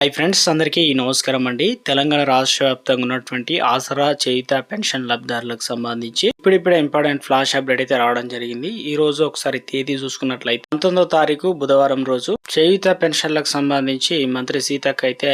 Hi friends అందరికీ నమస్కారం అండి. తెలంగాణ రాష్ట్ర వ్యాప్తంగా ఉన్నటువంటి ఆసరా చేయుత పెన్షన్ లబ్ధిదారులకు సంబంధించి ఇప్పుడిప్పుడే ఇంపార్టెంట్ ఫ్లాష్ అప్డేట్ అయితే రావడం జరిగింది. ఈ రోజు ఒకసారి తేదీ చూసుకున్నట్లయితే పంతొమ్మిదో తారీఖు బుధవారం రోజు చేయుత పెన్షన్లకు సంబంధించి మంత్రి సీతక్క అయితే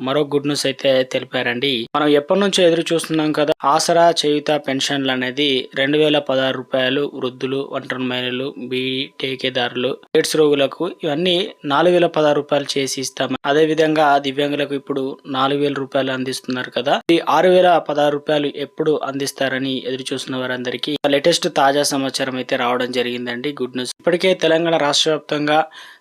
మరో గుడ్ న్యూస్ అయితే తెలిపారండి. మనం ఎప్పటి నుంచో ఎదురు చూస్తున్నాం కదా ఆసరా చేయుత పెన్షన్లు అనేది రెండు వేల పదహారు రూపాయలు వృద్ధులు ఒంటరి మహిళలు బీ టేకేదారులు ఎయిడ్స్ రోగులకు ఇవన్నీ నాలుగు వేల పదహారు రూపాయలు చేసి ఇస్తాం అదే విధంగా దివ్యాంగులకు ఇప్పుడు నాలుగు వేల రూపాయలు అందిస్తున్నారు కదా ఈ ఆరు వేల పదహారు రూపాయలు ఎప్పుడు అందిస్తారని ఎదురు చూస్తున్న వారందరికీ లేటెస్ట్ తాజా సమాచారం అయితే రావడం జరిగిందండి గుడ్ న్యూస్ ఇప్పటికే తెలంగాణ రాష్ట్ర వ్యాప్తంగా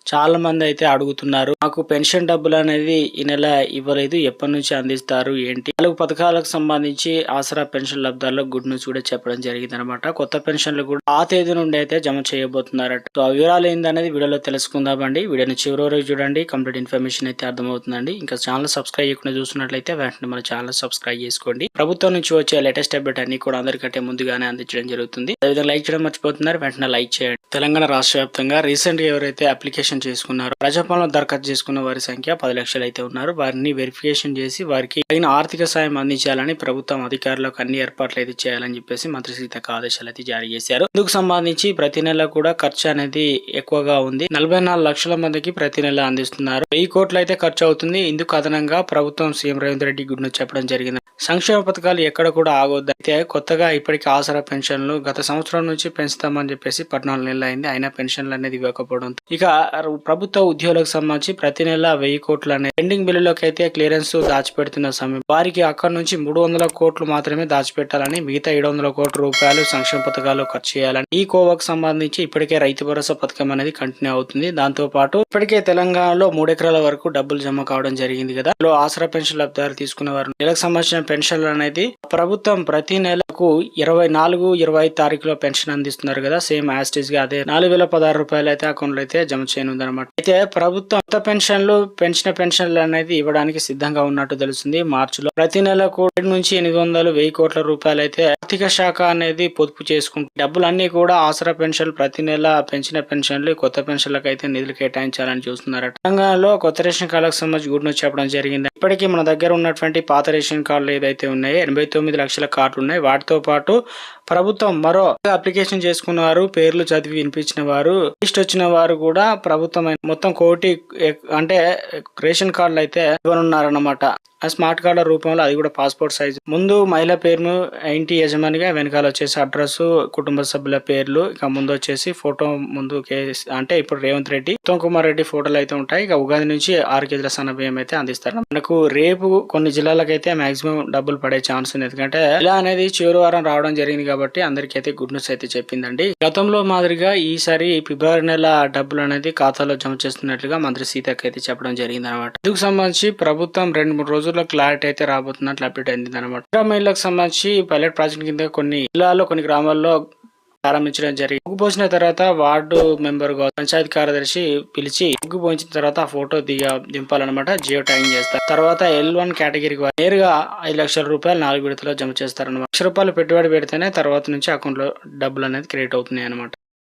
చాలా మంది అయితే అడుగుతున్నారు మాకు పెన్షన్ డబ్బులు అనేది ఈ నెల ఇవ్వలేదు ఎప్పటి నుంచి అందిస్తారు ఏంటి? నాలుగు పథకాలకు సంబంధించి ఆసరా పెన్షన్ లబ్ధాల్లో గుడ్ న్యూస్ కూడా చెప్పడం జరిగింది అనమాట కొత్త పెన్షన్లు కూడా ఆ తేదీ నుండి అయితే జమ చేయబోతున్నారట. సో ఆ వివరాలు ఏందనేది వీడియోలో తెలుసుకుందామండి. వీడియోని చివరి వరకు చూడండి కంప్లీట్ ఇన్ఫర్మేషన్ అయితే అర్థమవుతుందండి. ఇంకా ఛానల్ సబ్స్క్రైబ్ చేయకుండా చూస్తున్నట్లయితే వెంటనే మన ఛానల్ సబ్స్క్రైబ్ చేసుకోండి. ప్రభుత్వం నుంచి వచ్చే లేటెస్ట్ అప్డేట్ అన్ని కూడా అందరికంటే ముందుగానే అందించడం జరుగుతుంది. అదేవిధంగా లైక్ చేయడం మర్చిపోతున్నారు వెంటనే లైక్ చేయండి. తెలంగాణ రాష్ట్ర వ్యాప్తంగా రీసెంట్గా ఎవరైతే అప్లికేషన్ చేసుకున్నారో. ప్రజాపాలన దరఖాస్తు చేసుకున్న వారి సంఖ్య పది లక్షలు అయితే ఉన్నారు. వారిని వెరిఫికేషన్ చేసి వారికి తగిన ఆర్థిక సాయం అందించాలని ప్రభుత్వం అధికారులకు అన్ని ఏర్పాట్లు అయితే చేయాలని చెప్పేసి మంత్రి సీతక్క ఆదేశాలు అయితే జారీ చేశారు. ఇందుకు సంబంధించి ప్రతి నెల కూడా ఖర్చు అనేది ఎక్కువగా ఉంది. నలభై నాలుగు లక్షల మందికి ప్రతి నెల అందిస్తున్నారు. వెయ్యి కోట్లు అయితే ఖర్చు అవుతుంది. ఇందుకు అదనంగా ప్రభుత్వం సీఎం రేవంత్ రెడ్డి గుడ్ను చెప్పడం జరిగింది. సంక్షేమ పథకాలు ఎక్కడ కూడా ఆగొద్దు అయితే కొత్తగా ఇప్పటికి ఆసరా పెన్షన్లు గత సంవత్సరం నుంచి పెంచుతామని చెప్పేసి పద్నాలుగు నెలలు అయింది అయినా పెన్షన్లు అనేది ఇవ్వకపోవడం. ఇక ప్రభుత్వ ఉద్యోగులకు సంబంధించి ప్రతి నెల వెయ్యి కోట్లు అనే పెండింగ్ బిల్లులోకి అయితే క్లియరెన్స్ దాచిపెడుతున్న సమయం. వారికి అక్కడ నుంచి మూడు వందల కోట్లు మాత్రమే దాచిపెట్టాలని మిగతా ఏడు వందల కోట్ల రూపాయలు సంక్షేమ పథకాలు ఖర్చు చేయాలని ఈ కోవాకు సంబంధించి ఇప్పటికే రైతు భరోసా పథకం అనేది కంటిన్యూ అవుతుంది. దాంతో పాటు ఇప్పటికే తెలంగాణలో మూడెకరాల వరకు డబ్బులు జమ కావడం జరిగింది కదా. ఆసరా పెన్షన్ లబ్ధారు తీసుకున్న వారు నెలకు సంబంధించిన పెన్షన్లు అనేది ప్రభుత్వం ప్రతి فينا మనకు ఇరవై నాలుగు ఇరవై తారీఖులో పెన్షన్ అందిస్తున్నారు కదా సేమ్ యాస్టీస్గా అదే నాలుగు వేల పదహారు రూపాయలు అయితే అకౌంట్ అయితే జమ చేయనుంది అనమాట అయితే ప్రభుత్వం కొత్త పెన్షన్లు పెన్షన్ పెన్షన్లు అనేది ఇవ్వడానికి సిద్ధంగా ఉన్నట్టు తెలుస్తుంది. మార్చిలో ప్రతి నెల కోటి నుంచి ఎనిమిది వందలు వెయ్యి కోట్ల రూపాయలు అయితే ఆర్థిక శాఖ అనేది పొదుపు చేసుకుంటుంది డబ్బులు అన్ని కూడా ఆసరా పెన్షన్లు ప్రతి నెల పెంచిన పెన్షన్లు కొత్త పెన్షన్లకు అయితే నిధులు కేటాయించాలని చూస్తున్నారు తెలంగాణలో కొత్త రేషన్ కార్డులకు సంబంధించి గుడ్ న్యూస్ చెప్పడం జరిగింది. ఇప్పటికీ మన దగ్గర ఉన్నటువంటి పాత రేషన్ కార్డులు ఏదైతే ఉన్నాయో ఎనభై తొమ్మిది లక్షల కార్డులు ఉన్నాయి. వాటితో పాటు ప్రభుత్వం మరో అప్లికేషన్ చేసుకున్న వారు పేర్లు చదివి వినిపించిన వారు లిస్ట్ వచ్చిన వారు కూడా ప్రభుత్వం మొత్తం కోటి అంటే రేషన్ కార్డులు అయితే ఇవ్వనున్నారన్నమాట. ఆ స్మార్ట్ కార్డుల రూపంలో అది కూడా పాస్పోర్ట్ సైజ్. ముందు మహిళ పేరు ఇంటి యజమానిగా వెనకాల వచ్చేసి అడ్రస్ కుటుంబ సభ్యుల పేర్లు ఇక ముందు వచ్చేసి ఫోటో ముందు అంటే ఇప్పుడు రేవంత్ రెడ్డి ఉత్తమ్ కుమార్ రెడ్డి ఫోటోలు అయితే ఉంటాయి. ఇక ఉగాది నుంచి ఆరు కేజీల సన్నబియ్యం అయితే అందిస్తారు. మనకు రేపు కొన్ని జిల్లాలకైతే మాక్సిమం డబ్బులు పడే ఛాన్స్ ఉంది. ఎందుకంటే ఇలా అనేది చివరి వారం రావడం జరిగింది కాబట్టి అందరికీ అయితే గుడ్ న్యూస్ అయితే చెప్పిందండి. గతంలో మాదిరిగా ఈసారి ఫిబ్రవరి నెల డబ్బులు అనేది ఖాతాలో జమ చేస్తున్నట్లుగా మంత్రి సీతక్ అయితే చెప్పడం జరిగింది అనమాట ఇందుకు సంబంధించి ప్రభుత్వం రెండు మూడు రోజుల్లో క్లారిటీ అయితే రాబోతున్నట్లు అప్డేట్ అయింది అనమాట గ్రామీణులకు సంబంధించి పైలట్ ప్రాజెక్ట్ కింద కొన్ని జిల్లాల్లో కొన్ని గ్రామాల్లో ప్రారంభించడం జరిగింది. ముగ్గు పోసిన తర్వాత వార్డు మెంబర్ పంచాయతీ కార్యదర్శి పిలిచి ముగ్గు పోయించిన తర్వాత ఆ ఫోటో దిగ దింపాలన్నమాట. జియో ట్యాగింగ్ చేస్తారు. తర్వాత ఎల్ వన్ కేటగిరీకి నేరుగా ఐదు లక్షల రూపాయలు నాలుగు విడతలో జమ చేస్తారన్నమాట. లక్ష రూపాయలు పెట్టుబడి పెడితేనే తర్వాత నుంచి అకౌంట్లో డబ్బులు అనేది క్రియేట్ అవుతున్నాయి అనమాట